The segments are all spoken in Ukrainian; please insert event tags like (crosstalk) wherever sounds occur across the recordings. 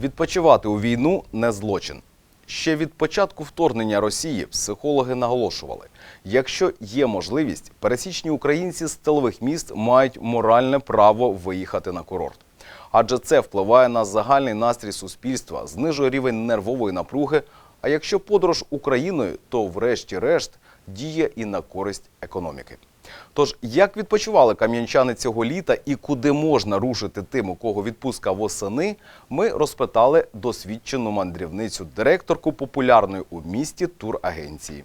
Відпочивати у війну не злочин. Ще від початку вторгнення Росії психологи наголошували: якщо є можливість, пересічні українці з тилових міст мають моральне право виїхати на курорт. Адже це впливає на загальний настрій суспільства, знижує рівень нервової напруги. А якщо подорож Україною, то врешті-решт діє і на користь економіки. Тож, як відпочивали кам'янчани цього літа і куди можна рушити тим, у кого відпустка восени, ми розпитали досвідчену мандрівницю, директорку популярної у місті турагенції.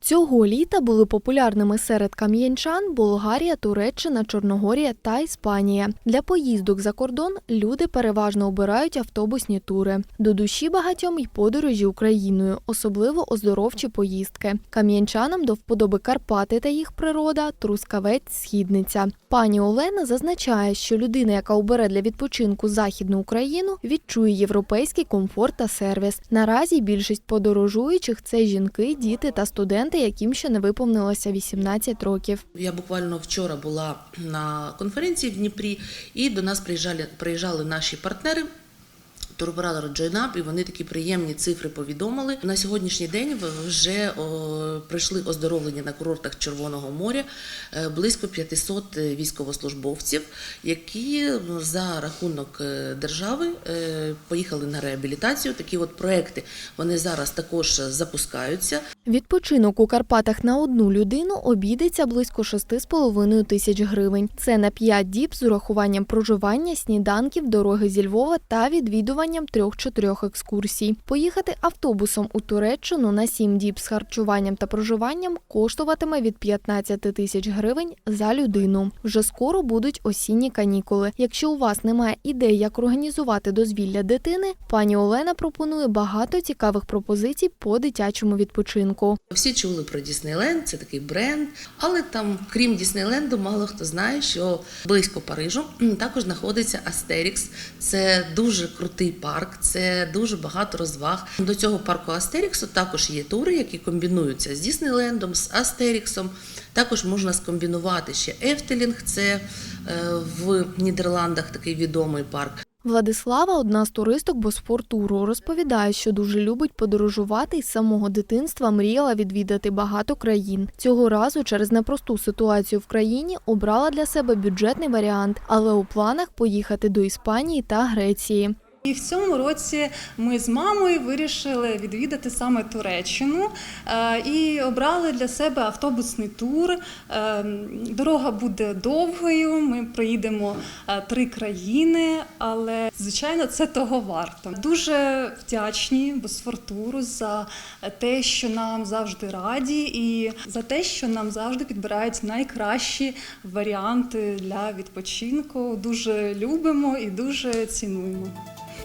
Цього літа були популярними серед кам'янчан Болгарія, Туреччина, Чорногорія та Іспанія. Для поїздок за кордон люди переважно обирають автобусні тури. До душі багатьом й подорожі Україною, особливо оздоровчі поїздки. Кам'янчанам до вподоби Карпати та їх природа, Трускавець, Східниця. Пані Олена зазначає, що людина, яка обере для відпочинку західну Україну, відчує європейський комфорт та сервіс. Наразі більшість подорожуючих це жінки, діти та студенти, яким ще не виповнилося 18 років. Я буквально вчора була на конференції в Дніпрі, і до нас приїжджали, приїжджали наші партнери. Туроператор Джойнап, і вони такі приємні цифри повідомили. На сьогоднішній день вже прийшли оздоровлення на курортах Червоного моря е, близько 500 військовослужбовців, які ну, за рахунок е, держави е, поїхали на реабілітацію. Такі от проекти вони зараз також запускаються. Відпочинок у Карпатах на одну людину обійдеться близько 6,5 тисяч гривень. Це на 5 діб з урахуванням проживання, сніданків, дороги зі Львова та відвідуванням трьох-чотирьох екскурсій. Поїхати автобусом у Туреччину на 7 діб з харчуванням та проживанням коштуватиме від 15 тисяч гривень за людину. Вже скоро будуть осінні канікули. Якщо у вас немає ідей, як організувати дозвілля дитини, пані Олена пропонує багато цікавих пропозицій по дитячому відпочинку. Всі чули про Діснейленд, це такий бренд. Але там, крім Діснейленду, мало хто знає, що близько Парижу (clears throat) також знаходиться Астерікс. Це дуже крутий парк, це дуже багато розваг. До цього парку Астеріксу також є тури, які комбінуються з Діснейлендом, з Астеріксом. Також можна скомбінувати ще Ефтелінг, це е, в Нідерландах такий відомий парк. Владислава, одна з туристок Босфортуру, розповідає, що дуже любить подорожувати і з самого дитинства мріяла відвідати багато країн. Цього разу через непросту ситуацію в країні обрала для себе бюджетний варіант, але у планах поїхати до Іспанії та Греції. І в цьому році ми з мамою вирішили відвідати саме Туреччину е, і обрали для себе автобусний тур. Е, Дорога буде довгою. Ми проїдемо е, три країни, але звичайно це того варто. Дуже вдячні Босфортуру за те, що нам завжди раді, і за те, що нам завжди підбирають найкращі варіанти для відпочинку. Дуже любимо і дуже цінуємо.